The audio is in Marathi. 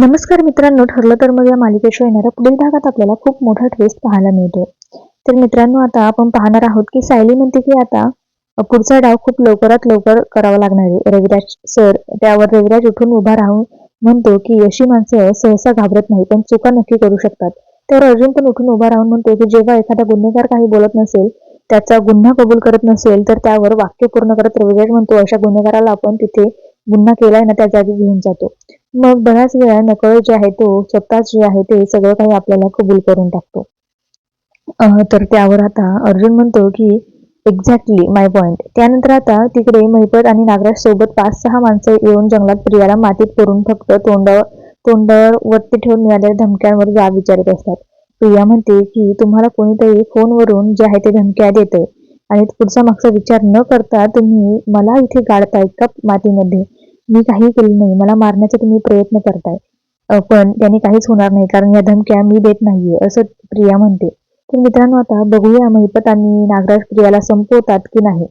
नमस्कार मित्रांनो ठरलं तर मग या मालिकेशिवाय येणाऱ्या पुढील भागात आपल्याला खूप मोठा ट्विस्ट पाहायला मिळतो तर मित्रांनो आता आपण पाहणार आहोत की सायली म्हणते की आता पुढचा डाव खूप लवकरात लवकर करावा लागणार आहे. रविराज सर त्यावर रविराज उठून उभा राहून म्हणतो की अशी माणसं सहसा घाबरत नाही पण चुका नक्की करू शकतात. तर अर्जुन पण उठून उभा राहून म्हणतो की जेव्हा एखादा गुन्हेगार काही बोलत नसेल त्याचा गुन्हा कबूल करत नसेल तर त्यावर वाक्य पूर्ण करत रविराज म्हणतो अशा गुन्हेगाराला आपण तिथे गुन्हा केलाय ना त्या जागी घेऊन जातो. मग बऱ्याच वेळा नकळत जे आहे तो स्वतःच जे आहे ते सगळं काही आपल्याला कबूल करून टाकतो. तर त्यावर आता अर्जुन म्हणतो की एक्झॅक्टली माय पॉइंट त्यानंतर आता तिकडे महिपत आणि नागराज सोबत पाच सहा माणसं येऊन जंगलात प्रियाला मातीत करून फक्त तोंडावर तोंडावर वरती ठेवून मिळालेल्या धमक्यांवर जाब विचारत असतात. प्रिया म्हणते की तुम्हाला कोणीतरी फोनवरून जे आहे ते धमक्या देते आणि पुढचा मागचा विचार न करता तुम्ही मला इथे गाडतायत का मातीमध्ये मी काही केलं नाही. मला मारण्याचा तुम्ही प्रयत्न करताय. पण त्याने काहीच होणार नाही. कारण या धमक्या मी देत नाहीये असं प्रिया म्हणते. तर मित्रांनो आता बघूया महिपत आणि नागराज प्रियाला संपवतात की नाही.